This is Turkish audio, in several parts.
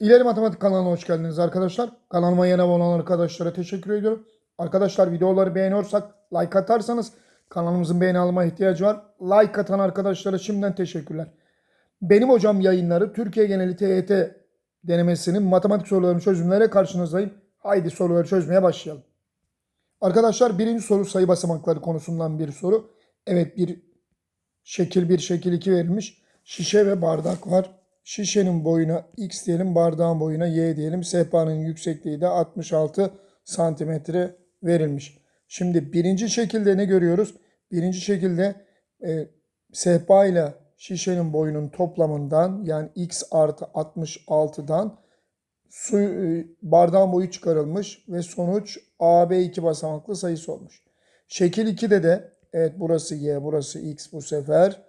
İleri Matematik kanalına hoş geldiniz arkadaşlar. Kanalıma yeni olan arkadaşlara teşekkür ediyorum. Arkadaşlar videoları beğeniyorsak like atarsanız kanalımızın beğeni alma ihtiyacı var. Like atan arkadaşlara şimdiden teşekkürler. Benim hocam yayınları Türkiye geneli TYT denemesinin matematik sorularının çözümlere karşınızdayım. Haydi soruları çözmeye başlayalım. Arkadaşlar birinci soru sayı basamakları konusundan bir soru. Evet bir şekil 1, şekil 2 verilmiş. Şişe ve bardak var. Şişenin boyuna x diyelim, bardağın boyuna y diyelim. Sehpanın yüksekliği de 66 santimetre verilmiş. Şimdi birinci şekilde ne görüyoruz? Birinci şekilde e, sehpa ile şişenin boyunun toplamından yani x artı 66'dan su, e, bardağın boyu çıkarılmış ve sonuç AB iki basamaklı sayısı olmuş. Şekil 2'de de evet burası y burası x bu sefer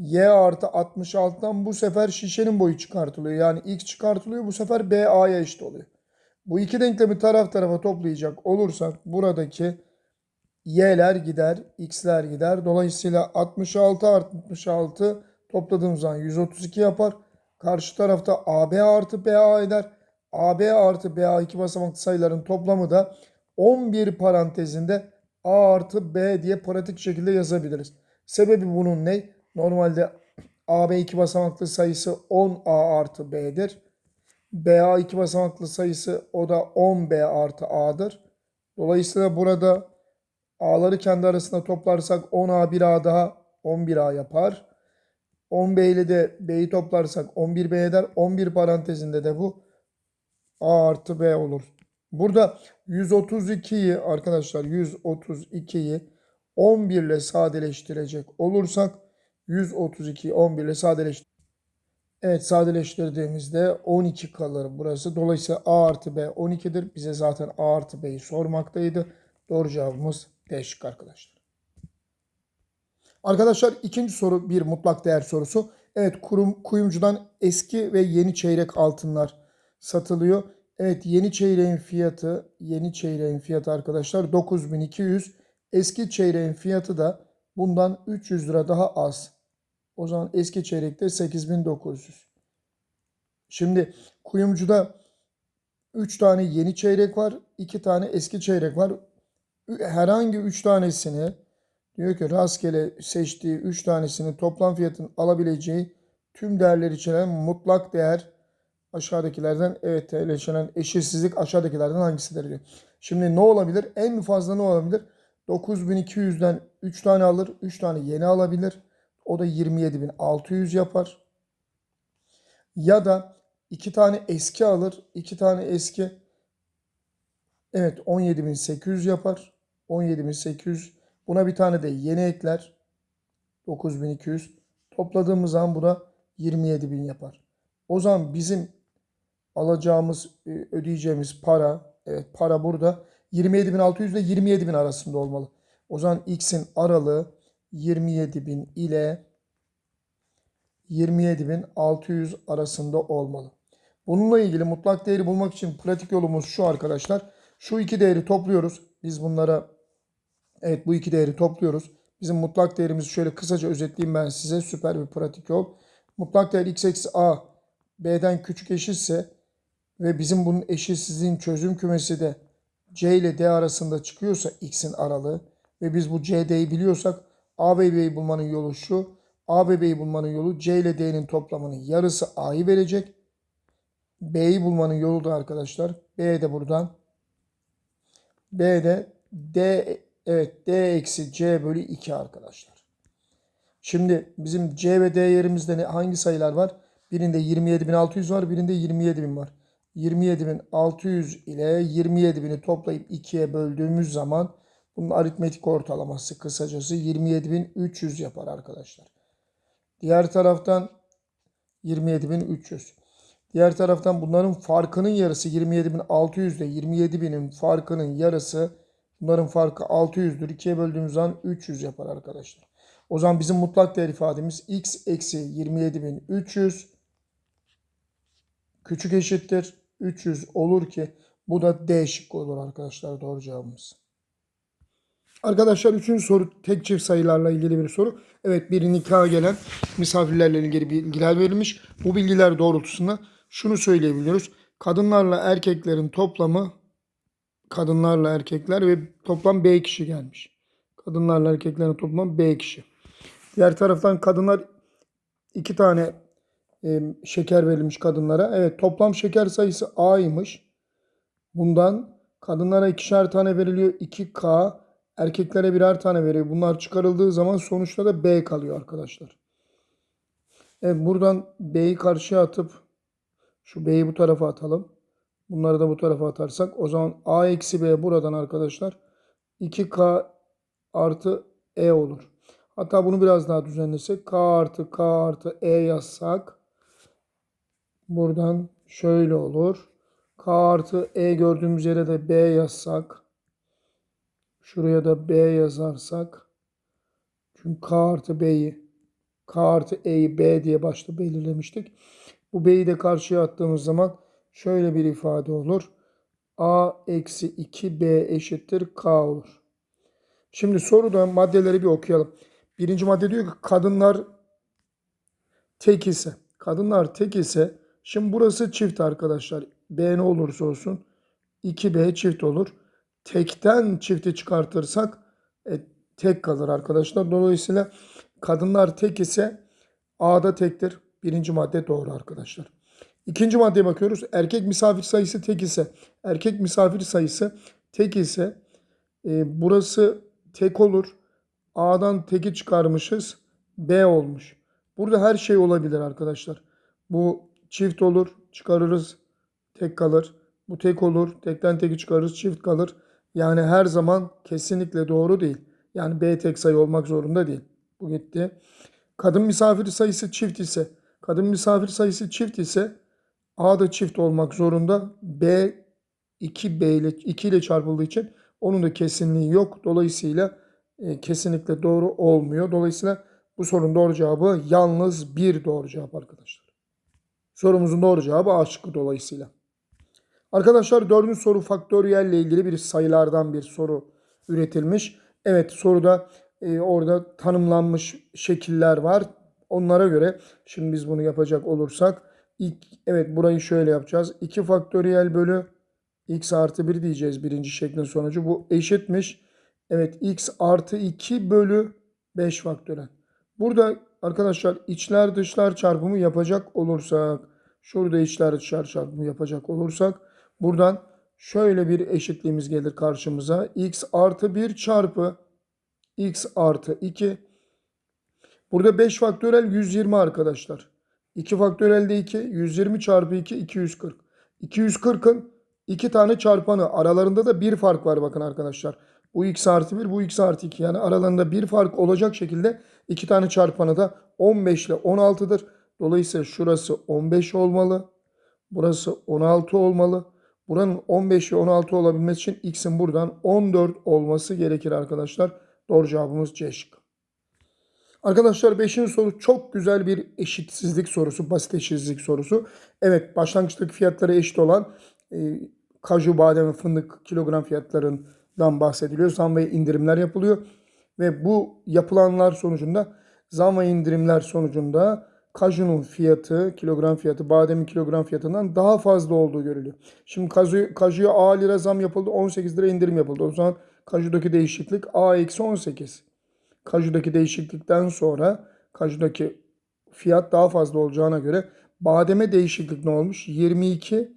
y artı 66'dan bu sefer şişenin boyu çıkartılıyor. Yani x çıkartılıyor bu sefer b a'ya eşit oluyor. Bu iki denklemi taraf tarafa toplayacak olursak buradaki y'ler gider, x'ler gider. Dolayısıyla 66 artı 66 topladığımız zaman 132 yapar. Karşı tarafta AB artı BA eder. AB artı BA iki basamaklı sayıların toplamı da 11 parantezinde A artı B diye pratik şekilde yazabiliriz. Sebebi bunun ne? Normalde AB iki basamaklı sayısı 10A artı B'dir. BA iki basamaklı sayısı o da 10B artı A'dır. Dolayısıyla burada A'ları kendi arasında toplarsak 10A 1A daha 11A yapar. 10B ile de B'yi toplarsak 11B eder. 11 parantezinde de bu A artı B olur. Burada 132'yi arkadaşlar 132'yi 11 ile sadeleştirecek olursak 132'yi 11 ile sadeleştir. Evet sadeleştirdiğimizde 12 kalır burası. Dolayısıyla A artı B 12'dir. Bize zaten A artı B'yi sormaktaydı. Doğru cevabımız D şıkkı arkadaşlar. Arkadaşlar ikinci soru bir mutlak değer sorusu. Evet kurum, kuyumcudan eski ve yeni çeyrek altınlar satılıyor. Evet yeni çeyreğin fiyatı yeni çeyreğin fiyatı arkadaşlar 9200. Eski çeyreğin fiyatı da bundan 300 lira daha az. O zaman eski çeyrekte 8900. Şimdi kuyumcuda 3 tane yeni çeyrek var, 2 tane eski çeyrek var. Herhangi 3 tanesini diyor ki rastgele seçtiği 3 tanesini toplam fiyatın alabileceği tüm değerler içeren mutlak değer aşağıdakilerden evet eleştirilen eşitsizlik aşağıdakilerden hangisidir diyor. Şimdi ne olabilir? En fazla ne olabilir? 9200'den 3 tane alır, 3 tane yeni alabilir. O da 27600 yapar. Ya da 2 tane eski alır, 2 tane eski evet 17800 yapar. 17800 buna bir tane de yeni ekler. 9200 topladığımız zaman bu da 27000 yapar. O zaman bizim alacağımız, e, ödeyeceğimiz para, evet para burada 27.600 ile 27.000 arasında olmalı. O zaman x'in aralığı 27.000 ile 27.600 arasında olmalı. Bununla ilgili mutlak değeri bulmak için pratik yolumuz şu arkadaşlar. Şu iki değeri topluyoruz. Biz bunlara evet bu iki değeri topluyoruz. Bizim mutlak değerimizi şöyle kısaca özetleyeyim ben size. Süper bir pratik yol. Mutlak değer x eksi a b'den küçük eşitse ve bizim bunun eşitsizliğin çözüm kümesi de c ile d arasında çıkıyorsa x'in aralığı ve biz bu cd'yi biliyorsak a ve b'yi bulmanın yolu şu. a ve b'yi bulmanın yolu c ile d'nin toplamının yarısı a'yı verecek. b'yi bulmanın yolu da arkadaşlar b de buradan b de d evet d eksi c bölü 2 arkadaşlar. Şimdi bizim c ve d yerimizde ne, hangi sayılar var? Birinde 27.600 var, birinde 27.000 var. 27.600 ile 27.000'i toplayıp 2'ye böldüğümüz zaman bunun aritmetik ortalaması kısacası 27.300 yapar arkadaşlar. Diğer taraftan 27.300. Diğer taraftan bunların farkının yarısı 27.600 ile 27.000'in farkının yarısı bunların farkı 600'dür. 2'ye böldüğümüz zaman 300 yapar arkadaşlar. O zaman bizim mutlak değer ifademiz x eksi 27.300 küçük eşittir 300 olur ki bu da D şıkkı olur arkadaşlar doğru cevabımız. Arkadaşlar üçüncü soru tek çift sayılarla ilgili bir soru. Evet bir nikaha gelen misafirlerle ilgili bilgiler verilmiş. Bu bilgiler doğrultusunda şunu söyleyebiliyoruz. Kadınlarla erkeklerin toplamı kadınlarla erkekler ve toplam B kişi gelmiş. Kadınlarla erkeklerin toplamı B kişi. Diğer taraftan kadınlar iki tane e, şeker verilmiş kadınlara. Evet toplam şeker sayısı A'ymış. Bundan kadınlara ikişer tane veriliyor 2K. Erkeklere birer tane veriyor. Bunlar çıkarıldığı zaman sonuçta da B kalıyor arkadaşlar. Evet buradan B'yi karşıya atıp şu B'yi bu tarafa atalım. Bunları da bu tarafa atarsak o zaman A eksi B buradan arkadaşlar 2K artı E olur. Hatta bunu biraz daha düzenlesek K artı K artı E yazsak buradan şöyle olur. K artı E gördüğümüz yere de B yazsak şuraya da B yazarsak çünkü K artı B'yi K artı E'yi B diye başta belirlemiştik. Bu B'yi de karşıya attığımız zaman şöyle bir ifade olur. A eksi 2B eşittir K olur. Şimdi soruda maddeleri bir okuyalım. Birinci madde diyor ki kadınlar tek ise. Kadınlar tek ise şimdi burası çift arkadaşlar. B ne olursa olsun 2B çift olur. Tekten çifti çıkartırsak e, tek kalır arkadaşlar. Dolayısıyla kadınlar tek ise A'da tektir. Birinci madde doğru arkadaşlar. İkinci maddeye bakıyoruz. Erkek misafir sayısı tek ise, erkek misafir sayısı tek ise e, burası tek olur. A'dan teki çıkarmışız. B olmuş. Burada her şey olabilir arkadaşlar. Bu çift olur. Çıkarırız. Tek kalır. Bu tek olur. Tekten teki çıkarırız. Çift kalır. Yani her zaman kesinlikle doğru değil. Yani B tek sayı olmak zorunda değil. Bu gitti. Kadın misafir sayısı çift ise, kadın misafir sayısı çift ise A da çift olmak zorunda. B 2B ile 2 ile çarpıldığı için onun da kesinliği yok. Dolayısıyla e, kesinlikle doğru olmuyor. Dolayısıyla bu sorunun doğru cevabı yalnız bir doğru cevap arkadaşlar. Sorumuzun doğru cevabı A şıkkı dolayısıyla. Arkadaşlar dördüncü soru faktöriyelle ilgili bir sayılardan bir soru üretilmiş. Evet soruda e, orada tanımlanmış şekiller var. Onlara göre şimdi biz bunu yapacak olursak ilk, evet burayı şöyle yapacağız. 2 faktöriyel bölü x artı 1 diyeceğiz birinci şeklin sonucu. Bu eşitmiş. Evet x artı 2 bölü 5 faktöriyel. Burada arkadaşlar içler dışlar çarpımı yapacak olursak şurada içler dışlar çarpımı yapacak olursak buradan şöyle bir eşitliğimiz gelir karşımıza. x artı 1 çarpı x artı 2. Burada 5 faktörel 120 arkadaşlar. 2 faktörel de 2. 120 çarpı 2 240. 240'ın 2 tane çarpanı. Aralarında da bir fark var bakın arkadaşlar. Bu x artı 1 bu x artı 2. Yani aralarında bir fark olacak şekilde 2 tane çarpanı da 15 ile 16'dır. Dolayısıyla şurası 15 olmalı. Burası 16 olmalı. Buranın 15 ve 16 olabilmesi için x'in buradan 14 olması gerekir arkadaşlar. Doğru cevabımız C şıkkı. Arkadaşlar 5. soru çok güzel bir eşitsizlik sorusu. Basit eşitsizlik sorusu. Evet başlangıçtaki fiyatları eşit olan e, kaju, badem ve fındık kilogram fiyatlarından bahsediliyor. Zam ve indirimler yapılıyor. Ve bu yapılanlar sonucunda zam ve indirimler sonucunda kajunun fiyatı, kilogram fiyatı, bademin kilogram fiyatından daha fazla olduğu görülüyor. Şimdi kaju, kajuya A lira zam yapıldı, 18 lira indirim yapıldı. O zaman kajudaki değişiklik A eksi 18. Kajudaki değişiklikten sonra kajudaki fiyat daha fazla olacağına göre bademe değişiklik ne olmuş? 22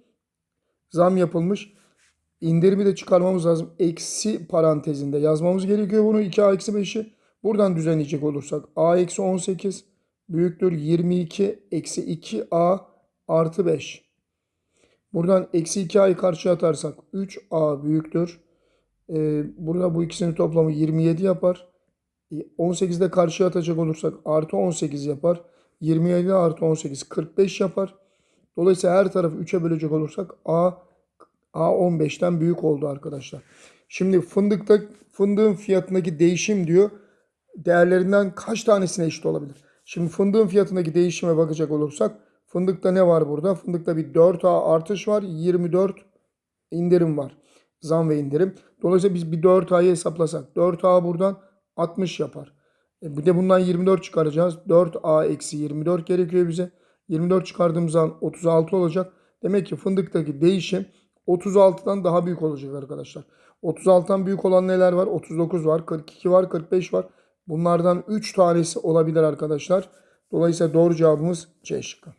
zam yapılmış. İndirimi de çıkarmamız lazım. Eksi parantezinde yazmamız gerekiyor bunu. 2A eksi 5'i. Buradan düzenleyecek olursak A eksi 18 büyüktür 22 eksi 2A artı 5. Buradan eksi 2A'yı karşıya atarsak 3A büyüktür. Ee, burada bu ikisinin toplamı 27 yapar. 18'de karşıya atacak olursak artı 18 yapar. 27 artı 18 45 yapar. Dolayısıyla her tarafı 3'e bölecek olursak A A 15'ten büyük oldu arkadaşlar. Şimdi fındıkta fındığın fiyatındaki değişim diyor. Değerlerinden kaç tanesine eşit olabilir? Şimdi fındığın fiyatındaki değişime bakacak olursak fındıkta ne var burada? Fındıkta bir 4A artış var. 24 indirim var. Zam ve indirim. Dolayısıyla biz bir 4A'yı hesaplasak. 4A buradan 60 yapar. E bir de bundan 24 çıkaracağız. 4A eksi 24 gerekiyor bize. 24 çıkardığımız zaman 36 olacak. Demek ki fındıktaki değişim 36'dan daha büyük olacak arkadaşlar. 36'dan büyük olan neler var? 39 var, 42 var, 45 var. Bunlardan 3 tanesi olabilir arkadaşlar. Dolayısıyla doğru cevabımız C şıkkı.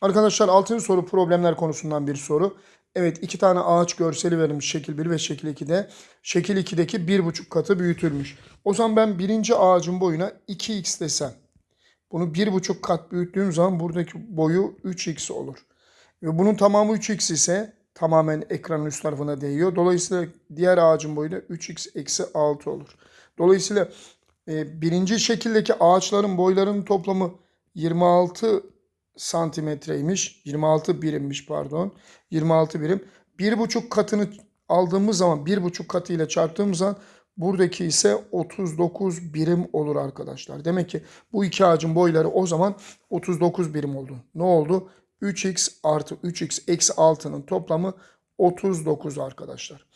Arkadaşlar 6. soru problemler konusundan bir soru. Evet iki tane ağaç görseli verilmiş şekil 1 ve şekil 2'de. Şekil 2'deki 1,5 katı büyütülmüş. O zaman ben birinci ağacın boyuna 2x desem. Bunu 1,5 kat büyüttüğüm zaman buradaki boyu 3x olur. Ve bunun tamamı 3x ise tamamen ekranın üst tarafına değiyor. Dolayısıyla diğer ağacın boyu da 3x eksi 6 olur. Dolayısıyla e, birinci şekildeki ağaçların boylarının toplamı 26 santimetreymiş. 26 birimmiş pardon. 26 birim. 1,5 katını aldığımız zaman 1,5 katı ile çarptığımız zaman buradaki ise 39 birim olur arkadaşlar. Demek ki bu iki ağacın boyları o zaman 39 birim oldu. Ne oldu? 3x artı 3x eksi 6'nın toplamı 39 arkadaşlar.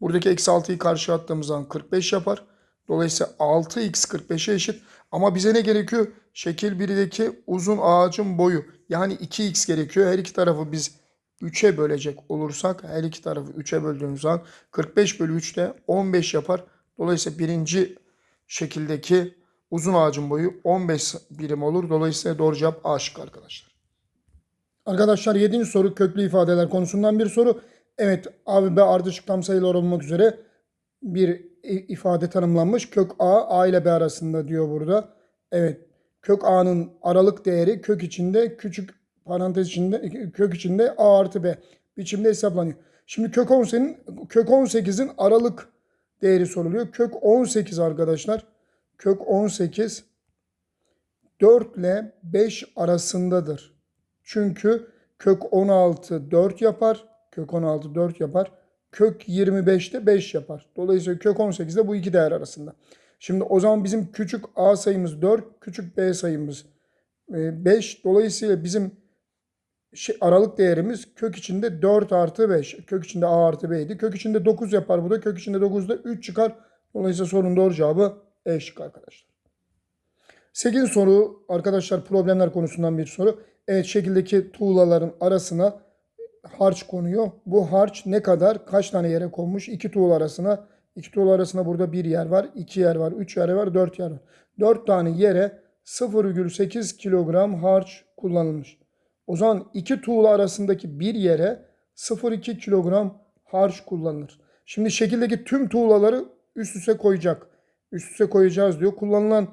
Buradaki eksi 6'yı karşı attığımız zaman 45 yapar. Dolayısıyla 6x 45'e eşit. Ama bize ne gerekiyor? Şekil 1'deki uzun ağacın boyu. Yani 2x gerekiyor. Her iki tarafı biz 3'e bölecek olursak her iki tarafı 3'e böldüğümüz zaman 45 bölü 3 de 15 yapar. Dolayısıyla birinci şekildeki uzun ağacın boyu 15 birim olur. Dolayısıyla doğru cevap A şıkkı arkadaşlar. Arkadaşlar 7. soru köklü ifadeler konusundan bir soru. Evet A ve B ardışık tam sayılar olmak üzere bir ifade tanımlanmış. Kök A, A ile B arasında diyor burada. Evet kök A'nın aralık değeri kök içinde küçük parantez içinde kök içinde A artı B biçimde hesaplanıyor. Şimdi kök 18'in kök 18'in aralık değeri soruluyor. Kök 18 arkadaşlar. Kök 18 4 ile 5 arasındadır. Çünkü kök 16 4 yapar. Kök 16 4 yapar. Kök 25 de 5 yapar. Dolayısıyla kök 18 de bu iki değer arasında. Şimdi o zaman bizim küçük a sayımız 4, küçük b sayımız 5. Dolayısıyla bizim şey, aralık değerimiz kök içinde 4 artı 5. Kök içinde a artı b'ydi. Kök içinde 9 yapar bu da. Kök içinde 9 da 3 çıkar. Dolayısıyla sorunun doğru cevabı E şıkkı arkadaşlar. 8. soru arkadaşlar problemler konusundan bir soru. Evet şekildeki tuğlaların arasına harç konuyor. Bu harç ne kadar? Kaç tane yere konmuş? İki tuğla arasına. İki tuğla arasında burada bir yer var, iki yer var, üç yer var, dört yer var. Dört tane yere 0,8 kilogram harç kullanılmış. O zaman iki tuğla arasındaki bir yere 0,2 kilogram harç kullanılır. Şimdi şekildeki tüm tuğlaları üst üste koyacak. Üst üste koyacağız diyor. Kullanılan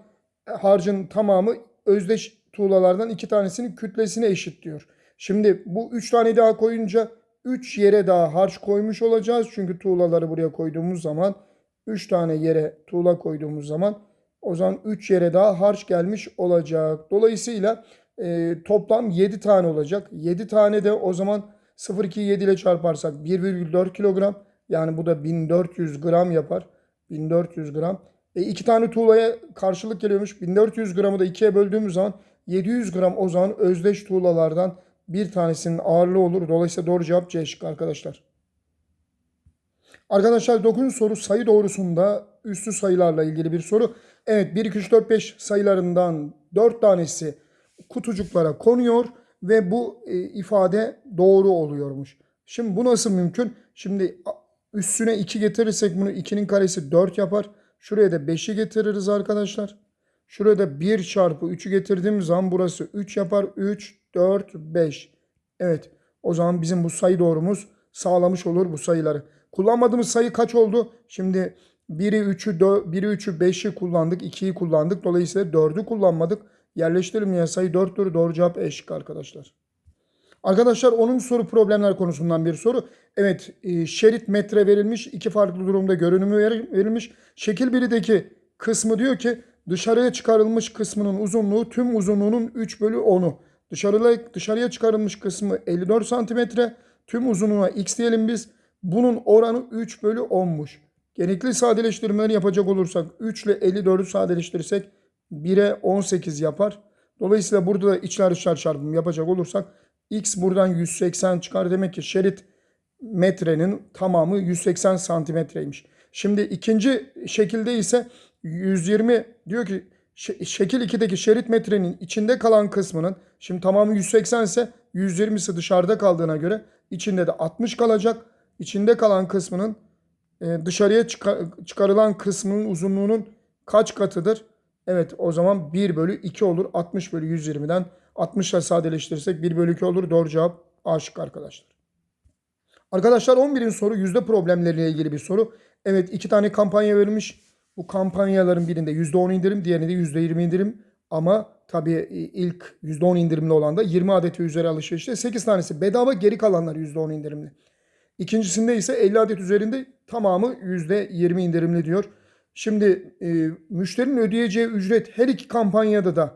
harcın tamamı özdeş tuğlalardan iki tanesinin kütlesine eşit diyor. Şimdi bu üç tane daha koyunca 3 yere daha harç koymuş olacağız. Çünkü tuğlaları buraya koyduğumuz zaman 3 tane yere tuğla koyduğumuz zaman o zaman 3 yere daha harç gelmiş olacak. Dolayısıyla e, toplam 7 tane olacak. 7 tane de o zaman 0,2 7 ile çarparsak 1,4 kilogram. Yani bu da 1400 gram yapar. 1400 gram. E, iki tane tuğlaya karşılık geliyormuş. 1400 gramı da ikiye böldüğümüz zaman 700 gram o zaman özdeş tuğlalardan bir tanesinin ağırlığı olur. Dolayısıyla doğru cevap C şıkkı arkadaşlar. Arkadaşlar 9. soru sayı doğrusunda üstü sayılarla ilgili bir soru. Evet 1, 2, 3, 4, 5 sayılarından 4 tanesi kutucuklara konuyor ve bu e, ifade doğru oluyormuş. Şimdi bu nasıl mümkün? Şimdi üstüne 2 getirirsek bunu 2'nin karesi 4 yapar. Şuraya da 5'i getiririz arkadaşlar. Şuraya da 1 çarpı 3'ü getirdiğimiz zaman burası 3 yapar. 3, 4, 5. Evet o zaman bizim bu sayı doğrumuz sağlamış olur bu sayıları. Kullanmadığımız sayı kaç oldu? Şimdi 1'i 3'ü 1'i 3'ü 5'i kullandık. 2'yi kullandık. Dolayısıyla 4'ü kullanmadık. Yerleştirelim ya sayı 4'tür. Doğru cevap eşlik arkadaşlar. Arkadaşlar 10. soru problemler konusundan bir soru. Evet e, şerit metre verilmiş. iki farklı durumda görünümü verilmiş. Şekil 1'deki kısmı diyor ki dışarıya çıkarılmış kısmının uzunluğu tüm uzunluğunun 3 bölü 10'u. Dışarıya, dışarıya çıkarılmış kısmı 54 santimetre. Tüm uzunluğuna x diyelim biz. Bunun oranı 3 bölü 10'muş. Gerekli sadeleştirmeleri yapacak olursak 3 ile 54'ü sadeleştirirsek 1'e 18 yapar. Dolayısıyla burada da içler dışlar çarpımı yapacak olursak x buradan 180 çıkar. Demek ki şerit metrenin tamamı 180 santimetreymiş. Şimdi ikinci şekilde ise 120 diyor ki şekil 2'deki şerit metrenin içinde kalan kısmının şimdi tamamı 180 ise 120'si dışarıda kaldığına göre içinde de 60 kalacak. İçinde kalan kısmının e, dışarıya çıka- çıkarılan kısmının uzunluğunun kaç katıdır? Evet o zaman 1 bölü 2 olur. 60 bölü 120'den 60 ile sadeleştirirsek 1 bölü 2 olur. Doğru cevap A şıkkı arkadaşlar. Arkadaşlar 11'in soru yüzde problemleriyle ilgili bir soru. Evet iki tane kampanya verilmiş. Bu kampanyaların birinde %10 indirim, diğerinde %20 indirim. Ama tabii ilk %10 indirimli olan da 20 adet ve üzeri alışverişte 8 tanesi bedava geri kalanlar %10 indirimli. İkincisinde ise 50 adet üzerinde tamamı %20 indirimli diyor. Şimdi e, müşterinin ödeyeceği ücret her iki kampanyada da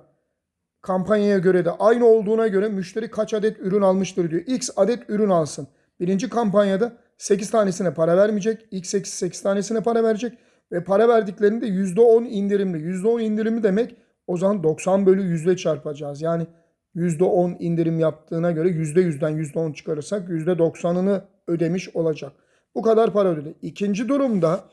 kampanyaya göre de aynı olduğuna göre müşteri kaç adet ürün almıştır diyor. X adet ürün alsın. Birinci kampanyada 8 tanesine para vermeyecek. X 8, 8 tanesine para verecek. Ve para verdiklerinde %10 indirimli. %10 indirimi demek o zaman 90 bölü yüzde çarpacağız. Yani %10 indirim yaptığına göre %100'den %10 çıkarırsak %90'ını ödemiş olacak. Bu kadar para ödedi. İkinci durumda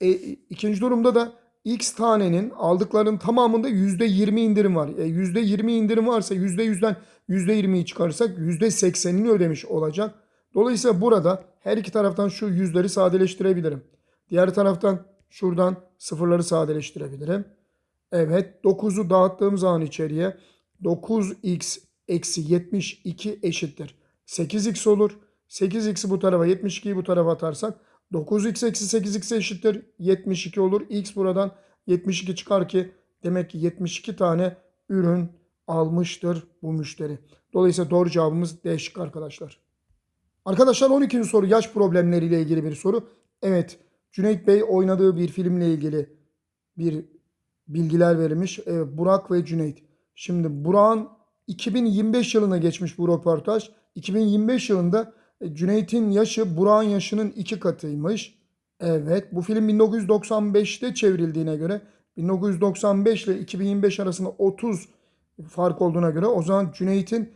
e, ikinci durumda da X tanenin aldıklarının tamamında %20 indirim var. E, %20 indirim varsa %100'den %20'yi çıkarırsak %80'ini ödemiş olacak. Dolayısıyla burada her iki taraftan şu yüzleri sadeleştirebilirim. Diğer taraftan şuradan sıfırları sadeleştirebilirim. Evet 9'u dağıttığım zaman içeriye 9x eksi 72 eşittir. 8x olur. 8x'i bu tarafa 72'yi bu tarafa atarsak 9x eksi 8x eşittir. 72 olur. x buradan 72 çıkar ki demek ki 72 tane ürün almıştır bu müşteri. Dolayısıyla doğru cevabımız D şıkkı arkadaşlar. Arkadaşlar 12. soru yaş problemleriyle ilgili bir soru. Evet Cüneyt Bey oynadığı bir filmle ilgili bir bilgiler verilmiş. Evet, Burak ve Cüneyt. Şimdi Burak'ın 2025 yılına geçmiş bu röportaj. 2025 yılında e, Cüneyt'in yaşı Burak'ın yaşının iki katıymış. Evet bu film 1995'te çevrildiğine göre 1995 ile 2025 arasında 30 fark olduğuna göre o zaman Cüneyt'in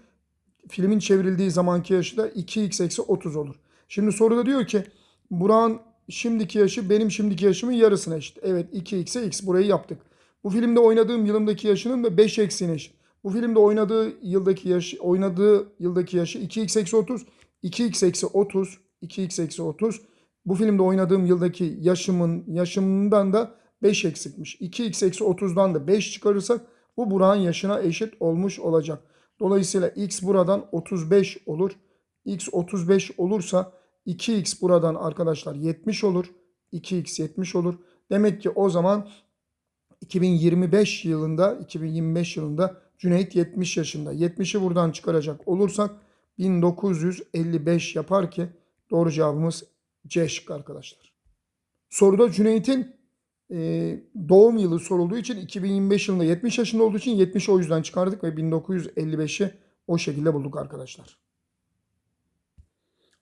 filmin çevrildiği zamanki yaşı da 2x eksi 30 olur. Şimdi soruda diyor ki Burak'ın şimdiki yaşı benim şimdiki yaşımın yarısına eşit. Evet 2x'e x burayı yaptık. Bu filmde oynadığım yılımdaki yaşının da 5 eksiğine eşit. Bu filmde oynadığı yıldaki yaş oynadığı yıldaki yaşı 2x eksi 30 2x eksi 30 2x eksi 30 bu filmde oynadığım yıldaki yaşımın yaşımından da 5 eksikmiş. 2x eksi 30'dan da 5 çıkarırsak bu Burak'ın yaşına eşit olmuş olacak. Dolayısıyla x buradan 35 olur. x 35 olursa 2x buradan arkadaşlar 70 olur. 2x 70 olur. Demek ki o zaman 2025 yılında 2025 yılında Cüneyt 70 yaşında. 70'i buradan çıkaracak olursak 1955 yapar ki doğru cevabımız C şıkkı arkadaşlar. Soruda Cüneyt'in e, doğum yılı sorulduğu için 2025 yılında 70 yaşında olduğu için 70 o yüzden çıkardık ve 1955'i o şekilde bulduk arkadaşlar.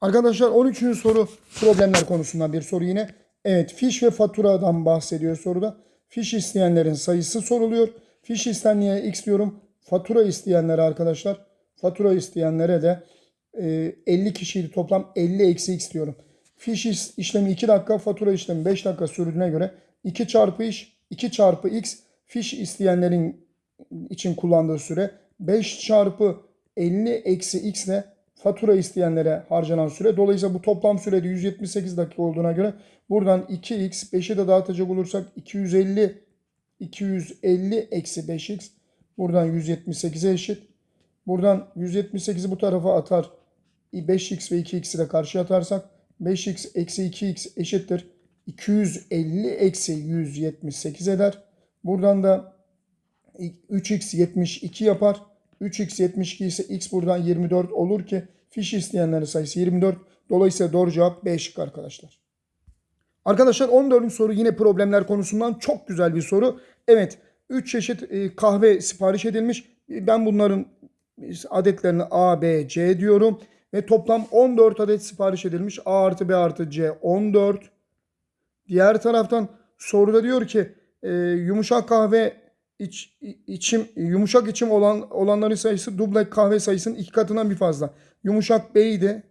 Arkadaşlar 13. soru problemler konusundan bir soru yine. Evet fiş ve faturadan bahsediyor soruda. Fiş isteyenlerin sayısı soruluyor. Fiş istenmeye x diyorum. Fatura isteyenlere arkadaşlar. Fatura isteyenlere de e, 50 kişiydi toplam 50 eksi x diyorum. Fiş iş- işlemi 2 dakika, fatura işlemi 5 dakika sürdüğüne göre 2 çarpı iş, 2 çarpı x fiş isteyenlerin için kullandığı süre 5 çarpı 50 eksi x ile fatura isteyenlere harcanan süre. Dolayısıyla bu toplam sürede 178 dakika olduğuna göre buradan 2x 5'i de dağıtacak olursak 250 250 eksi 5x buradan 178'e eşit. Buradan 178'i bu tarafa atar. 5x ve 2x'i de karşıya atarsak 5x eksi 2x eşittir. 250 eksi 178 eder. Buradan da 3x 72 yapar. 3x 72 ise x buradan 24 olur ki fiş isteyenlerin sayısı 24. Dolayısıyla doğru cevap B şıkkı arkadaşlar. Arkadaşlar 14. soru yine problemler konusundan çok güzel bir soru. Evet 3 çeşit e, kahve sipariş edilmiş. Ben bunların adetlerini A, B, C diyorum. Ve toplam 14 adet sipariş edilmiş. A artı B artı C 14. Diğer taraftan soruda diyor ki e, yumuşak kahve iç, içim yumuşak içim olan olanların sayısı duble kahve sayısının iki katından bir fazla. Yumuşak B'ydi.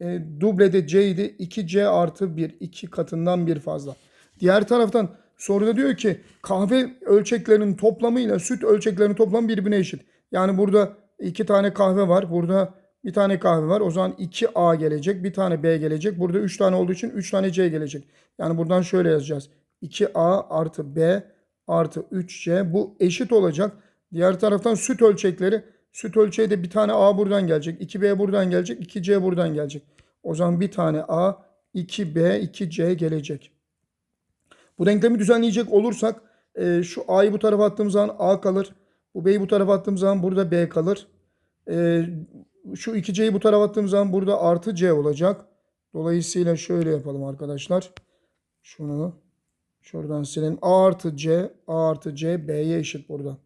E, dublede C'ydi. 2C artı 1. iki katından bir fazla. Diğer taraftan Soruda diyor ki kahve ölçeklerinin toplamıyla süt ölçeklerinin toplamı birbirine eşit. Yani burada iki tane kahve var. Burada bir tane kahve var. O zaman 2A gelecek. Bir tane B gelecek. Burada 3 tane olduğu için 3 tane C gelecek. Yani buradan şöyle yazacağız. 2A artı B artı 3C. Bu eşit olacak. Diğer taraftan süt ölçekleri. Süt ölçeği de bir tane A buradan gelecek. 2B buradan gelecek. 2C buradan gelecek. O zaman bir tane A, 2B, 2C gelecek. Bu denklemi düzenleyecek olursak e, şu A'yı bu tarafa attığım zaman A kalır. Bu B'yi bu tarafa attığım zaman burada B kalır. E, şu 2C'yi bu tarafa attığım zaman burada artı C olacak. Dolayısıyla şöyle yapalım arkadaşlar. Şunu şuradan silelim. A artı C, A artı C B'ye eşit buradan.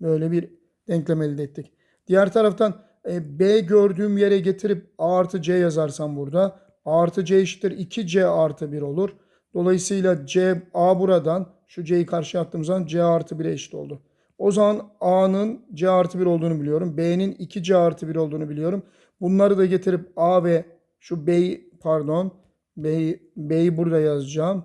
Böyle bir denklem elde ettik. Diğer taraftan e, B gördüğüm yere getirip A artı C yazarsam burada. A artı C eşittir 2C artı 1 olur. Dolayısıyla C, A buradan şu C'yi karşıya attığım zaman C artı 1'e eşit oldu. O zaman A'nın C artı 1 olduğunu biliyorum. B'nin 2C artı 1 olduğunu biliyorum. Bunları da getirip A ve şu B'yi pardon B'yi B'yi burada yazacağım.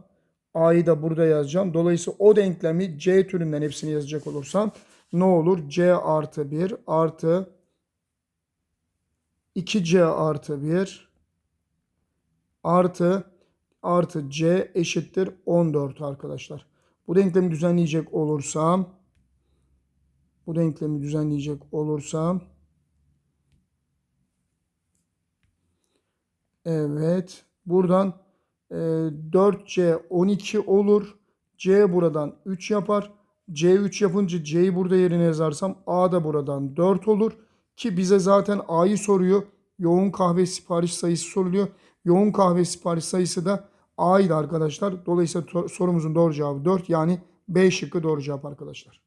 A'yı da burada yazacağım. Dolayısıyla o denklemi C türünden hepsini yazacak olursam ne olur? C artı 1 artı 2C artı 1 artı artı C eşittir 14 arkadaşlar. Bu denklemi düzenleyecek olursam bu denklemi düzenleyecek olursam evet buradan 4C 12 olur. C buradan 3 yapar. C 3 yapınca C'yi burada yerine yazarsam A da buradan 4 olur. Ki bize zaten A'yı soruyor. Yoğun kahve sipariş sayısı soruluyor. Yoğun kahve sipariş sayısı da A'ydı arkadaşlar. Dolayısıyla sorumuzun doğru cevabı 4 yani B şıkkı doğru cevap arkadaşlar.